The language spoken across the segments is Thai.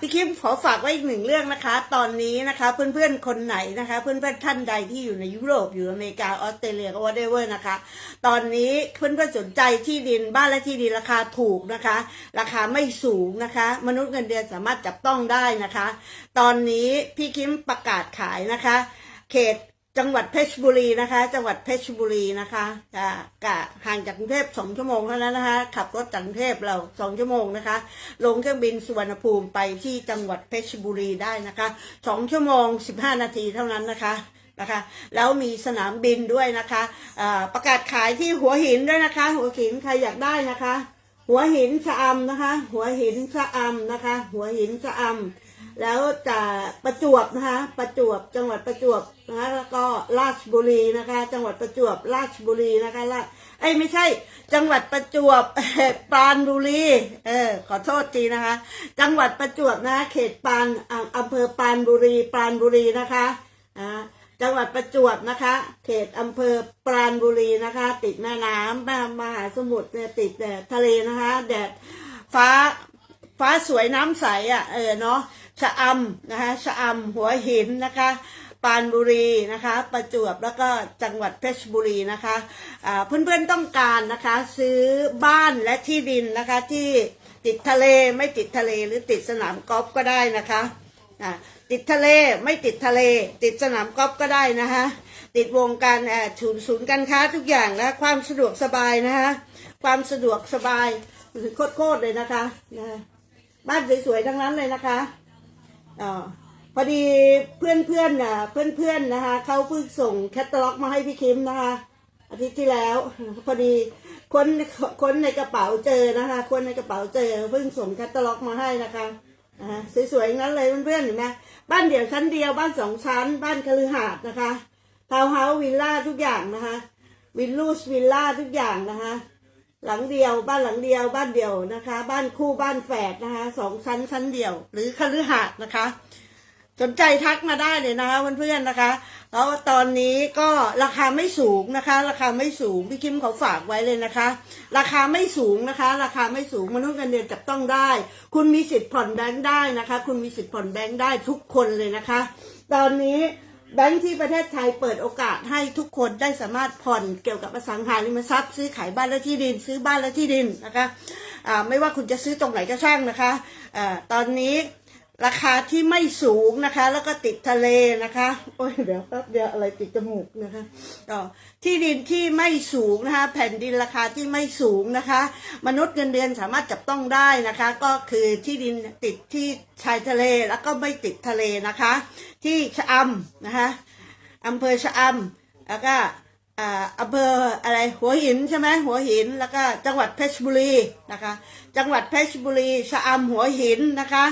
พี่คิมขอฝากไว้อีกหนึ่งเรื่องนะคะ ตอนนี้นะคะ เพื่อนๆคนไหนนะคะ เพื่อนๆท่านใดที่อยู่ในยุโรปอยู่อเมริกาออสเตรเลียก็ว่าได้เวอร์นะคะ ตอนนี้เพื่อนๆสนใจที่ดินบ้านและที่ดินราคาถูกนะคะ ราคาไม่สูงนะคะ มนุษย์เงินเดือนสามารถจับต้องได้นะคะ ตอนนี้พี่คิมประกาศขายนะคะ เขต จังหวัดเพชรบุรีนะคะ จังหวัดเพชรบุรีนะคะอ่ากะห่างจากกรุงเทพสองชั่วโมงเท่านั้นนะคะ ขับรถจากกรุงเทพเราสองชั่วโมงนะคะ ลงเครื่องบินสุวรรณภูมิไปที่จังหวัดเพชรบุรีได้นะคะสองชั่วโมงสิบห้านาทีเท่านั้นนะคะนะคะแล้วมีสนามบินด้วยนะคะอ่าประกาศขายที่หัวหินด้วยนะคะ หัวหินใครอยากได้นะคะ หัวหินชะอำนะคะ หัวหินชะอำนะคะ หัวหินชะอำ แล้วจะประจวบนะคะ ประจวบจังหวัดประจวบนะคะแล้วก็ราชบุรีนะคะ จังหวัดประจวบราชบุรีนะคะละเอ้ไม่ใช่ จังหวัดประจวบปรานบุรีเออขอโทษทีนะคะ จังหวัดประจวบนะเขตปานอ่าอำเภอปานบุรีปรานบุรีนะคะอ่าจังหวัดประจวบนะคะ เขตอำเภอปราณบุรีนะคะ ติดแม่น้ำแม่มหาสมุทรเนี่ยติดแดดทะเลนะคะ แดดฟ้าฟ้าสวยน้ำใสอะเออเนาะ ชะอำนะคะชะอำหัวหินนะคะปานบุรีนะคะ ประจวบแล้วก็จังหวัดเพชรบุรีนะคะอ่าเพื่อนๆต้องการนะคะซื้อบ้านและที่ดินนะคะที่ติดทะเลไม่ติดทะเลหรือติดสนามกอล์ฟก็ได้นะคะะติดทะเลไม่ติดทะเล ติดสนามกอล์ฟก็ได้นะคะติดวงการศูนย์ศูนย์การค้าทุกอย่างนะความสะดวกสบายนะคะความสะดวกสบายโคตรๆเลยนะคะนะบ้านสวยๆทั้งนั้นเลยนะคะ อพอดีเพื่อนๆน่ะเพื่อนๆนะคะเขาเพิ่งส่งแคตตาล็อกมาให้พี่คิมนะคะ อาทิตย์ที่แล้ว พอดีคนคนในกระเป๋าเจอนะคะคนในกระเป๋าเจอเพิ่งส่งแคตตาล็อกมาให้นะคะอ่าสวยๆทั้งนั้นเลยเพื่อนๆเห็นไหมบ้านเดี่ยวชั้นเดียวบ้านสองชั้น บ้านคฤหาสน์นะคะทาวน์เฮาส์วิลล่าทุกอย่างนะคะวิลลูสวิลล่าทุกอย่างนะคะ หลังเดียว บ้านหลังเดียว บ้านเดียวนะคะ บ้านคู่บ้านแฝดนะคะสองชั้นชั้นเดียว หรือคฤหาสน์นะคะ สนใจทักมาได้เลยนะคะเพื่อนๆนะคะแล้วตอนนี้ก็ราคาไม่สูงนะคะ ราคาไม่สูงพี่คิมเขาฝากไว้เลยนะคะ ราคาไม่สูงนะคะ ราคาไม่สูงมนุษย์เงินเดือนจับต้องได้ คุณมีสิทธิ์ผ่อนแบงค์ได้นะคะ คุณมีสิทธิ์ผ่อนแบงค์ได้ทุกคนเลยนะคะ ตอนนี้ แบงค์ที่ประเทศไทยเปิดโอกาสให้ทุกคนได้สามารถผ่อนเกี่ยวกับอสังหาริมทรัพย์ ซื้อขายบ้านและที่ดิน ซื้อบ้านและที่ดินนะคะะไม่ว่าคุณจะซื้อตรงไหนก็ช่างนะคะะตอนนี้ ราคาที่ไม่สูงนะคะ แล้วก็ติดทะเลนะคะ โอ้ยเดี๋ยวแป๊บเดียวอะไรติดจมูกนะคะอ๋อที่ดินที่ไม่สูงนะคะ แผ่นดินราคาที่ไม่สูงนะคะ มนุษย์เงินเดือนสามารถจับต้องได้นะคะ ก็คือที่ดินติดที่ชายทะเลแล้วก็ไม่ติดทะเลนะคะ ที่ชะอำนะคะอำเภอชะอำแล้วก็อ่าอำเภออะไรหัวหินใช่ไหมหัวหินแล้วก็จังหวัดเพชรบุรีนะคะ จังหวัดเพชรบุรีชะอำหัวหินนะคะ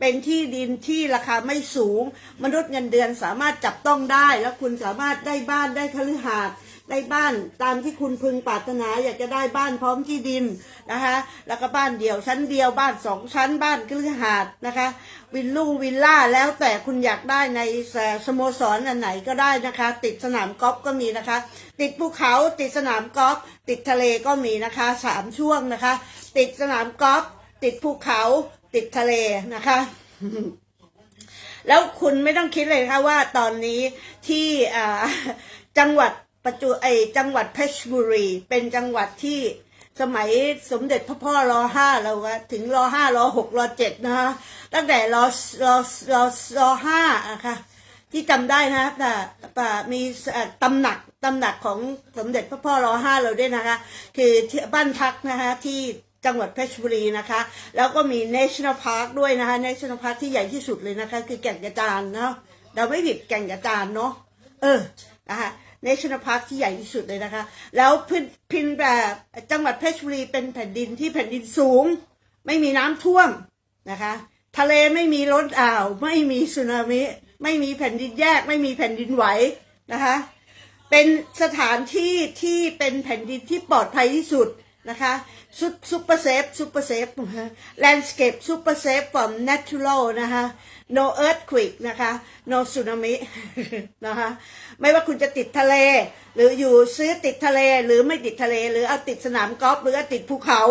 เป็นที่ดินที่ราคาไม่สูง มนุษย์เงินเดือนสามารถจับต้องได้ แล้วคุณสามารถได้บ้านได้คฤหาสน์ได้บ้านตามที่คุณพึงปรารถนาอยากจะได้บ้านพร้อมที่ดินนะคะแล้วก็บ้านเดี่ยวชั้นเดียวบ้านสองชั้นบ้านคฤหาสน์นะคะ วิลลู่วิลล่าแล้วแต่คุณอยากได้ในสโมสรอันไหนก็ได้นะคะ ติดสนามกอล์ฟก็มีนะคะ ติดภูเขาติดสนามกอล์ฟติดทะเลก็มีนะคะสามช่วงนะคะ ติดสนามกอล์ฟติดภูเขา ติดทะเลนะคะ แล้วคุณไม่ต้องคิดเลยนะคะว่าตอนนี้ที่จังหวัดประจวบไอจังหวัดเพชรบุรี เป็นจังหวัดที่สมัยสมเด็จพระพ่อรอห้าเราถึงรอห้ารอหกรอเจ็ดนะคะตั้งแต่รอรอรอรอห้าอะค่ะที่จำได้นะแต่แต่มีเอ่อตำหนักตำหนักของสมเด็จพระพ่อรอห้าเราด้วยนะคะ คือบ้านพักนะคะที่ จังหวัดเพชรบุรีนะคะ แล้วก็มี national park ด้วยนะคะ national park ที่ใหญ่ที่สุดเลยนะคะ คือแก่งกระจานเนาะเราไม่ผิดแก่งกระจานเนาะเออนะคะ national park ที่ใหญ่ที่สุดเลยนะคะ แล้วพื้นพินแบบจังหวัดเพชรบุรีเป็นแผ่นดินที่แผ่นดินสูง ไม่มีน้ำท่วมนะคะ ทะเลไม่มีล้นอ่าว ไม่มีสึนามิ ไม่มีแผ่นดินแยก ไม่มีแผ่นดินไหวนะคะ เป็นสถานที่ที่เป็นแผ่นดินที่ปลอดภัยที่สุด นะคะซุปเปอร์เซฟซุปเปอร์เซฟแลนด์สเคปซุปเปอร์เซฟ from natural นะคะ no earthquake นะคะ no tsunami นะคะไม่ว่าคุณจะติดทะเล หรืออยู่ซื้อติดทะเลหรือไม่ติดทะเล หรือเอาติดสนามกอล์ฟหรือเอาติดภูเขา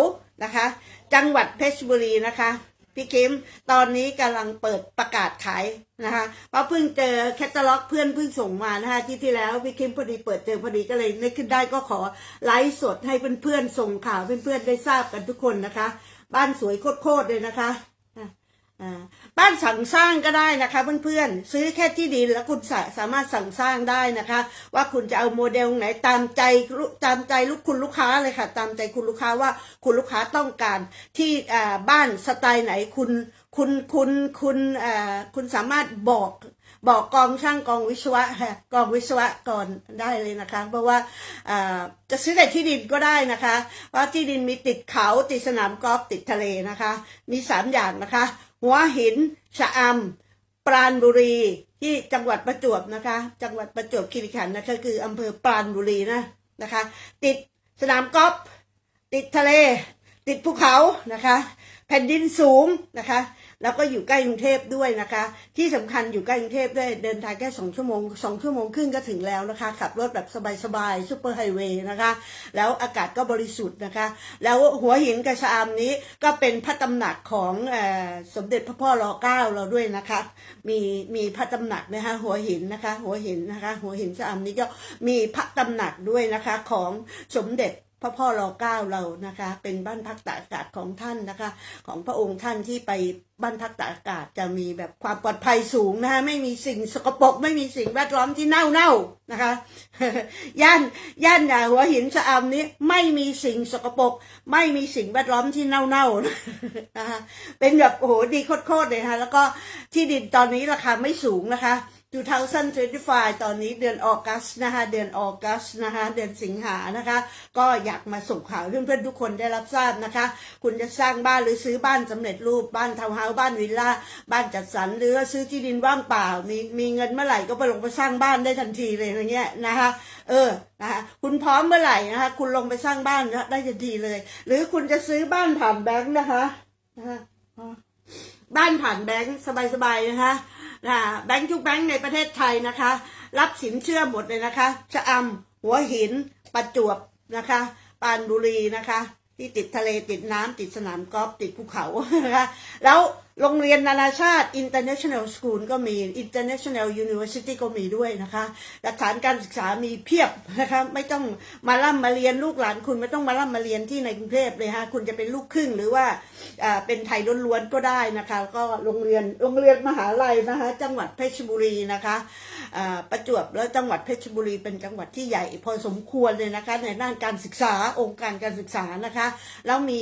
นะคะ จังหวัดเพชรบุรีนะคะ พี่คิมตอนนี้กำลังเปิดประกาศขายนะคะเพราะเพิ่งเจอแคตตาล็อกเพื่อนเพิ่งส่งมานะคะที่ที่แล้วพี่คิมพอดีเปิดเจอพอดีก็เลยนึกขึ้นได้ก็ขอไลฟ์สดให้เพื่อนๆส่งข่าวเพื่อนๆได้ทราบกันทุกคนนะคะ บ้านสวยโคตรๆเลยนะคะ บ้านสั่งสร้างก็ได้นะคะเพื่อนๆซื้อแค่ที่ดินแล้วคุณสาสามารถสั่งสร้างได้นะคะ ว่าคุณจะเอาโมเดลไหนตามใจลูตามใจลูกคุณลูกค้าเลยค่ะ ตามใจคุณลูกค้าว่าคุณลูกค้าต้องการที่บ้านสไตล์ไหนคุณคุณคุณคุณคุณสามารถบอกบอกกองช่างกองวิศวะกองวิศวะก่อนได้เลยนะคะ เพราะว่าจะซื้อแต่ที่ดินก็ได้นะคะเพราที่ดินมีติดเขาติดสนามกอล์ฟติดทะเลนะคะ มีสามอย่างนะคะ หัวหิน ชะอำปราณบุรีที่จังหวัดประจวบนะคะ จังหวัดประจวบคีรีขันธ์นะคะคืออำเภอปราณบุรีนะนะคะ ติดสนามกอล์ฟติดทะเล ติดภูเขานะคะ แผ่นดินสูงนะคะ แล้วก็อยู่ใกล้กรุงเทพด้วยนะคะ ที่สำคัญอยู่ใกล้กรุงเทพด้วยเดินทางแค่สองชั่วโมงสองชั่วโมงครึ่งก็ถึงแล้วนะคะ ขับรถแบบสบายๆซูเปอร์ไฮเวย์นะคะ แล้วอากาศก็บริสุทธิ์นะคะ แล้วหัวหินกระชะอำนี้ก็เป็นพระตำหนักของอสมเด็จพระพ่อรอเก้าเราด้วยนะคะ มีมีพระตำหนักนะคะหัวหินนะคะ หัวหินนะคะ หัวหินชะอำนี้ก็มีพระตำหนักด้วยนะคะของสมเด็จ พระพ่อรอเก้าเรานะคะ เป็นบ้านพักตากอากาศของท่านนะคะ ของพระองค์ท่านที่ไปบ้านพักตากอากาศจะมีแบบความปลอดภัยสูงนะคะไม่มีสิ่งสกปรกไม่มีสิ่งแวดล้อมที่เน่าเน่านะคะ ย่านย่านอ่าหัวหินชะอำนี้ไม่มีสิ่งสกปรกไม่มีสิ่งแวดล้อมที่เน่าเน่านะคะเป็นแบบโอ้โหดีโคตรๆเลยนะคะแล้วก็ที่ดินตอนนี้ราคาไม่สูงนะคะ 2025 ตอนนี้เดือนออกัสนะคะเดือนออกัสนะคะเดือนสิงหานะคะ ก็อยากมาส่งข่าวให้เพื่อนๆทุกคนได้รับทราบนะคะ คุณจะสร้างบ้านหรือซื้อบ้านสำเร็จรูปบ้านทาวน์เฮาส์บ้านวิลล่าบ้านจัดสรรหรือซื้อที่ดินว่างเปล่า มีมีเงินเมื่อไหร่ก็ไปลงไปสร้างบ้านได้ทันทีเลยอย่างเงี้ยนะคะเออนะคะคุณพร้อมเมื่อไหร่นะคะคุณลงไปสร้างบ้านได้ทันทีเลย หรือคุณจะซื้อบ้านผ่านแบงค์นะคะนะคะบ้านผ่านแบงค์สบายๆนะคะ แบงค์ทุกแบงค์ในประเทศไทยนะคะ รับสินเชื่อหมดเลยนะคะชะอำหัวหิน ประจวบนะคะปานบุรีนะคะ ที่ติดทะเลติดน้ำติดสนามกอล์ฟติดภูเขานะคะแล้ว โรงเรียนนานาชาติ international school ก็มี international university ก็มีด้วยนะคะหลักฐานการศึกษามีเพียบนะคะไม่ต้องมาล่ำมาเรียนลูกหลานคุณไม่ต้องมาล่ำมาเรียนที่ในกรุงเทพเลยฮะคุณจะเป็นลูกครึ่งหรือว่าเป็นไทยล้วนๆก็ได้นะคะก็โรงเรียนโรงเรียนมหาลัยนะคะจังหวัดเพชรบุรีนะคะประจวบแล้วจังหวัดเพชรบุรีเป็นจังหวัดที่ใหญ่พอสมควรเลยนะคะในด้านการศึกษาองค์การการศึกษานะคะแล้วมี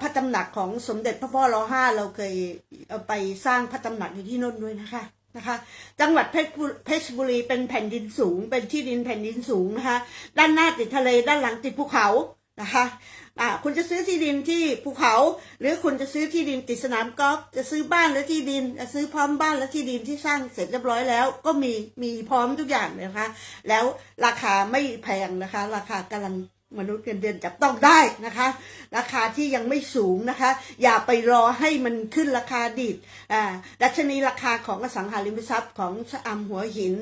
พระตำหนักของสมเด็จพระพ่อรอห้าเราเคยเอาไปสร้างพระตำหนักอยู่ที่น่นด้วยนะคะนะคะ จังหวัดเพชรบุรีเป็นแผ่นดินสูง เป็นที่ดินแผ่นดินสูงนะคะ ด้านหน้าติดทะเลด้านหลังติดภูเขานะคะอ่าคุณจะซื้อที่ดินที่ภูเขา หรือคุณจะซื้อที่ดินติดสนามกอล์ฟจะซื้อบ้านและที่ดินจะซื้อพร้อมบ้านและที่ดินที่สร้างเสร็จเรียบร้อยแล้ว ก็มีมีพร้อมทุกอย่างเลยนะคะ แล้วราคาไม่แพงนะคะ ราคากำลัง มนุษย์เงินเดือนจับต้องได้นะคะ ราคาที่ยังไม่สูงนะคะ อย่าไปรอให้มันขึ้นราคาดิบอ่าดัชนีราคาของอสังหาริมทรัพย์ของชะอำหัวหิน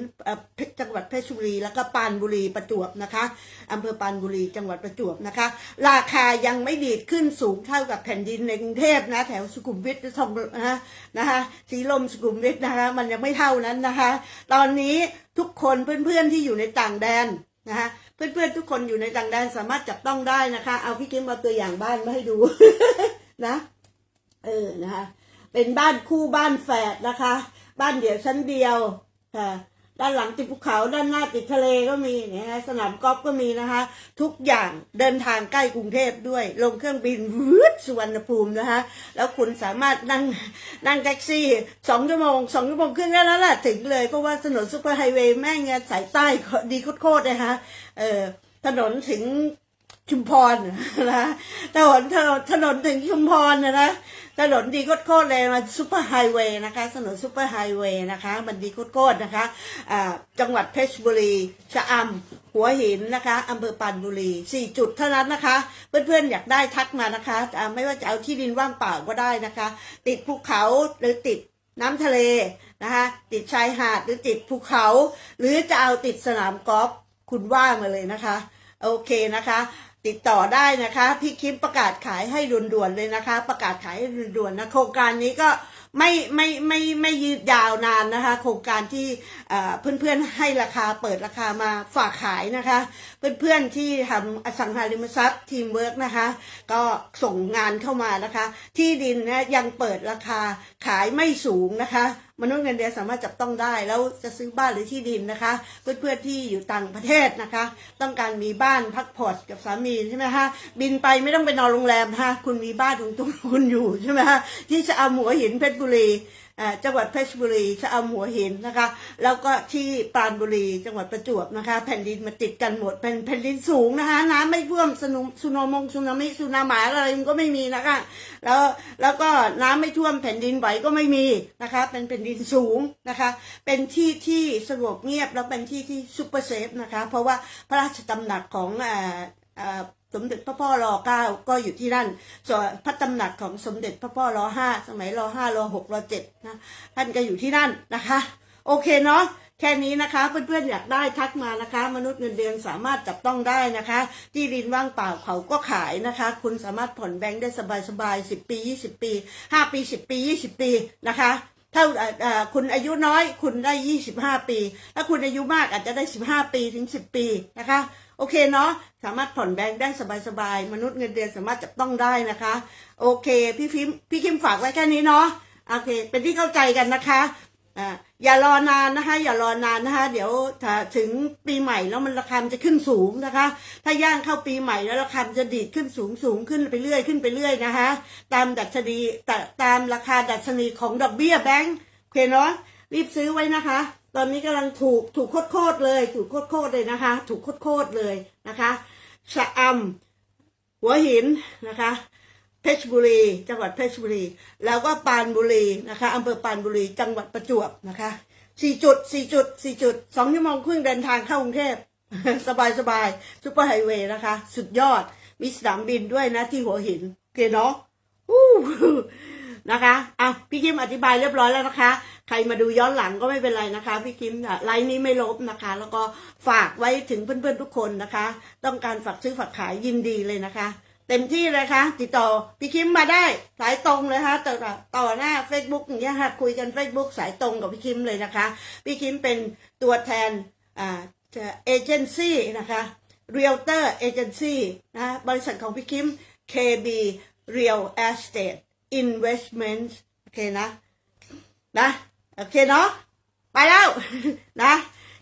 จังหวัดเพชรบุรี แล้วก็ปานบุรีประจวบนะคะอำเภอปานบุรีจังหวัดประจวบนะคะ ราคายังไม่ดีดขึ้นสูงเท่ากับแผ่นดินในกรุงเทพนะ แถวสุขุมวิททองนะนะคะสีลมสุขุมวิทนะคะมันยังไม่เท่านั้นนะคะ ตอนนี้ทุกคนเพื่อนๆที่อยู่ในต่างแดนนะคะ เพื่อนๆทุกคนอยู่ในต่างแดนสามารถจับต้องได้นะคะ เอาพี่คิมมาตัวอย่างบ้านมาให้ดูนะ เออนะคะ เป็นบ้านคู่บ้านแฝดนะคะ บ้านเดี่ยวชั้นเดียวค่ะ ด้านหลังติดภูเขาด้านหน้าติดทะเลก็มีนะฮะสนามกอล์ฟก็มีนะคะ ทุกอย่างเดินทางใกล้กรุงเทพด้วย ลงเครื่องบินวืดสุวรรณภูมินะคะ แล้วคุณสามารถนั่งนั่งแท็กซี่สองชั่วโมงสองชั่วโมงครึ่งแค่นั้นแหละถึงเลย เพราะว่าถนนซุปเปอร์ไฮเวย์แม่งเนี่ยสายใต้ดีโคตรๆเลยนะคะเออถนนถึง ชุมพรนะถนนถนนถนนถึงชุมพรนะนะถนนดีโคตรๆเลยมันซุปเปอร์ไฮเวย์นะคะถนนซุปเปอร์ไฮเวย์นะคะ มันดีโคตรๆนะคะอ่าจังหวัดเพชรบุรีชะอำหัวหินนะคะอำเภอปานบุรีสี่จุดเท่านั้นนะคะ เพื่อนๆอยากได้ทักมานะคะอ่าไม่ว่าจะเอาที่ดินว่างเปล่าก็ได้นะคะ ติดภูเขาหรือติดน้ำทะเลนะคะติดชายหาดหรือติดภูเขา หรือจะเอาติดสนามกอล์ฟคุณว่ามาเลยนะคะ โอเคนะคะ ติดต่อได้นะคะ พี่คิมประกาศขายให้ด่วนๆเลยนะคะ ประกาศขายให้ด่วนๆนะโครงการนี้ก็ไม่ไม่ไม่ไม่ยืดยาวนานนะคะ โครงการที่เอ่อเพื่อนๆให้ราคาเปิดราคามาฝากขายนะคะ เพื่อนๆที่ทำอสังหาริมทรัพย์ทีมเวิร์กนะคะ ก็ส่งงานเข้ามานะคะ ที่ดินนะยังเปิดราคาขายไม่สูงนะคะมนุษย์เงินเดือนสามารถจับต้องได้ แล้วจะซื้อบ้านหรือที่ดินนะคะ เพื่อนๆที่อยู่ต่างประเทศนะคะ ต้องการมีบ้านพักผ่อนกับสามีใช่ไหมคะบินไปไม่ต้องไปนอนโรงแรมนะคะคุณมีบ้านของตัวคุณอยู่ใช่ไหมคะที่จะเอาหัวหินเพชรบุรี จังหวัดเพชรบุรีจะอาหัวหินนะคะ แล้วก็ที่ปราณบุรีจังหวัดประจวบนะคะ แผ่นดินมาติดกันหมดเป็นแผ่นดินสูงนะคะ น้ำไม่ท่วมสนุสุนมงสุนามิสุนาหมาอะไรมันก็ไม่มีนะคะ แล้วแล้วก็น้ำไม่ท่วมแผ่นดินไหวก็ไม่มีนะคะ เป็นแผ่นดินสูงนะคะ เป็นที่ที่สงบเงียบแล้วเป็นที่ที่ซูเปอร์เซฟนะคะ เพราะว่าพระราชตำหนักของอ่าอ่า สมเด็จพระพ่อรอเก้าก็อยู่ที่นั่น ส่วนพระตำหนักของสมเด็จพระพ่อรอห้าสมัยรอห้ารอหกรอเจ็ดนะท่านก็อยู่ที่นั่นนะคะ โอเคเนาะแค่นี้นะคะเพื่อนๆอยากได้ทักมานะคะ มนุษย์เงินเดือนสามารถจับต้องได้นะคะ ที่ดินว่างเปล่าเขาก็ขายนะคะ คุณสามารถผ่อนแบงค์ได้สบายๆสิบปียี่สิบปีห้าปีสิบปียี่สิบปีนะคะ ถ้าคุณอายุน้อยคุณได้ยี่สิบห้าปี ถ้าคุณอายุมากอาจจะได้สิบห้าปีถึงสิบปีนะคะ โอเคเนาะสามารถผ่อนแบงค์ได้สบายๆ มนุษย์เงินเดือนสามารถจับต้องได้นะคะ โอเค พี่ฟิมพี่คิมฝากไว้แค่นี้เนาะโอเค เป็นที่เข้าใจกันนะคะ อ่าอย่ารอนานนะคะ อย่ารอนานนะคะ เดี๋ยวถ้าถึงปีใหม่แล้วมันราคาจะขึ้นสูงนะคะ ถ้าย่างเข้าปีใหม่แล้วราคาจะดีดขึ้นสูงสูงขึ้นไปเรื่อยขึ้นไปเรื่อยนะคะ ตามดัชนีตาตามราคาดัชนีของดอกเบี้ยแบงก์โอเคเนาะรีบซื้อไว้นะคะ ตอนนี้กำลังถูกถูกโคตรเลย ถูกโคตรเลยนะคะ ถูกโคตรเลยนะคะชะอำหัวหินนะคะ เพชรบุรี จังหวัดเพชรบุรี แล้วก็ปานบุรีนะคะอำเภอปานบุรี จังหวัดประจวบนะคะสี่จุดสี่จุดสี่จุดสองชั่วโมงครึ่งเดินทางเข้ากรุงเทพสบายสบายซุปเปอร์ไฮเวย์นะคะ สุดยอดมีสนามบินด้วยนะที่หัวหินโอเคเนาะอู้นะคะอะพี่คิมอธิบายเรียบร้อยแล้วนะคะ ใครมาดูย้อนหลังก็ไม่เป็นไรนะคะ พี่คิมไลน์นี้ไม่ลบนะคะ แล้วก็ฝากไว้ถึงเพื่อนๆทุกคนนะคะ ต้องการฝากซื้อฝากขายยินดีเลยนะคะ เต็มที่เลยค่ะติดต่อพี่คิมมาได้สายตรงเลยค่ะต่อต่อหน้า Facebook อย่างเงี้ยค่ะคุยกัน Facebook สายตรงกับพี่คิมเลยนะคะ พี่คิมเป็นตัวแทนอ่าเอเจนซี่นะคะ Realtor Agency นะบริษัทของพี่คิม KB Real Estate Investment โอเคนะ นะ โอเคเนาะไปแล้วนะ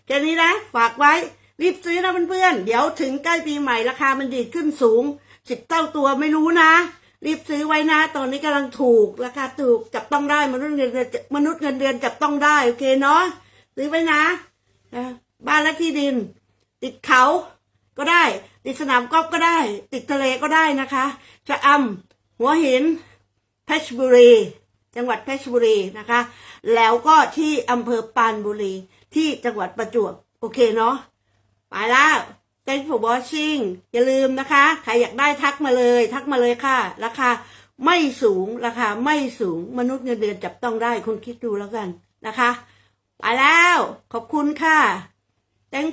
แค่นี้นะ ฝากไว้รีบซื้อนะเพื่อนๆเดี๋ยวถึงใกล้ปีใหม่ราคามันดีขึ้นสูง สิบเท่าตัวไม่รู้นะ รีบซื้อไว้นะ ตอนนี้กำลังถูกราคาถูกจับต้องได้มนุษย์เงินเดือนมนุษย์เงินเดือนจับต้องได้โอเคเนาะซื้อไว้นะบ้านและที่ดิน ติดเขาก็ได้ ติดสนามกอล์ฟก็ได้ ติดทะเลก็ได้นะคะชะอำหัวหินเพชรบุรี จังหวัดเพชรบุรีนะคะ แล้วก็ที่อำเภอปานบุรี ที่จังหวัดประจวบโอเคเนาะไปแล้ว thank for watching อย่าลืมนะคะ ใครอยากได้ทักมาเลย ทักมาเลยค่ะ ราคาไม่สูง ราคาไม่สูง มนุษย์เงินเดือนจับต้องได้คุณคิดดูแล้วกันนะคะ ไปแล้ว ขอบคุณค่ะ thank